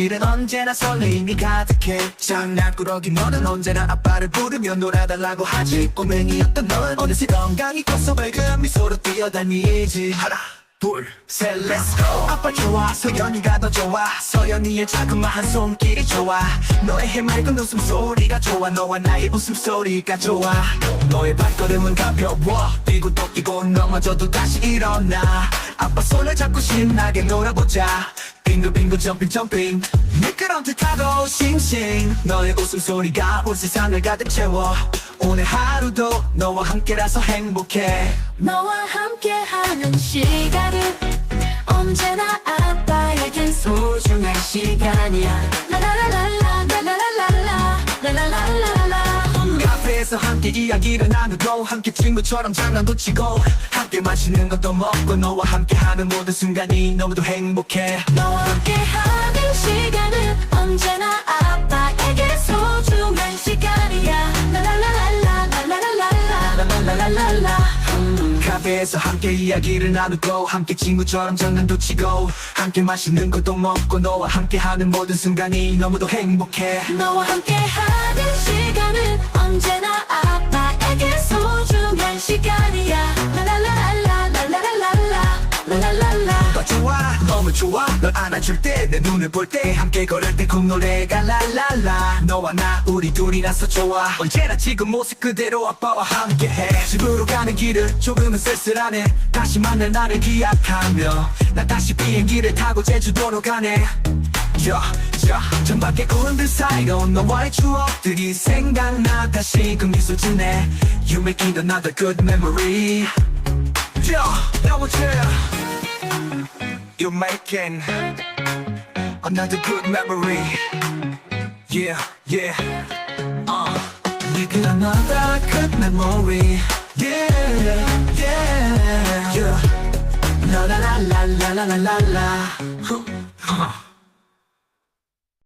길은 언제나 설레임이 가득해. 장난꾸러기 너는 언제나 아빠를 부르며 놀아달라고 하지. 꼬맹이였던 넌 어느새 건강이 컸어 밝은 미소로 뛰어다니지. 하나 둘셋 let's go. 아빠 좋아 서연이가 더 좋아. 서연이의 자그마한 손길이 좋아. 너의 해맑은 웃음소리가 좋아. 너와 나의 웃음소리가 좋아. 너의 발걸음은 가벼워. 뛰고 또 뛰고 넘어져도 다시 일어나. 아빠 손을 잡고 신나게 놀아보자. 빙글빙글 점핑 점핑 미끄럼 듯하고 싱싱. 너의 웃음소리가 온 세상을 가득 채워 오늘 하루도 너와 함께라서 행복해. 너와 함께하는 시간은 언제나 아빠에겐 소중한 시간이야. 라라라라라 라라라라라 라라라라라. 카페에서 함께 이야기를 나누고 함께 친구처럼 장난도 치고 함께 마시는 것도 먹고 너와 함께하는 모든 순간이 너무도 행복해. 너와 함께하는 시간은 언제나 라라라라라 라라라라라 카페에서 함께 이야기를 나누고 함께 친구처럼 장난도 치고 함께 마시는 것도 먹고 너와 함께하는 모든 순간이 너무도 행복해. 너와 함께하는 시간은 언제나 아 너무 좋아. 널 안아줄 때 내 눈을 볼 때 함께 걸을 때 콩노래가 랄랄라. 너와 나 우리 둘이라서 좋아. 언제나 지금 모습 그대로 아빠와 함께해. 집으로 가는 길을 조금은 쓸쓸하네. 다시 만날 나를 기약하며 나 다시 비행기를 타고 제주도로 가네. 창밖에 구름들 사이로 너와의 추억들이 생각나 다시 그 미소 짓네 You make it another good memory. Yo, double check you're making another good memory. Yeah, yeah. Uh. Making another good memory. Yeah, yeah, yeah. La la la la la la la la.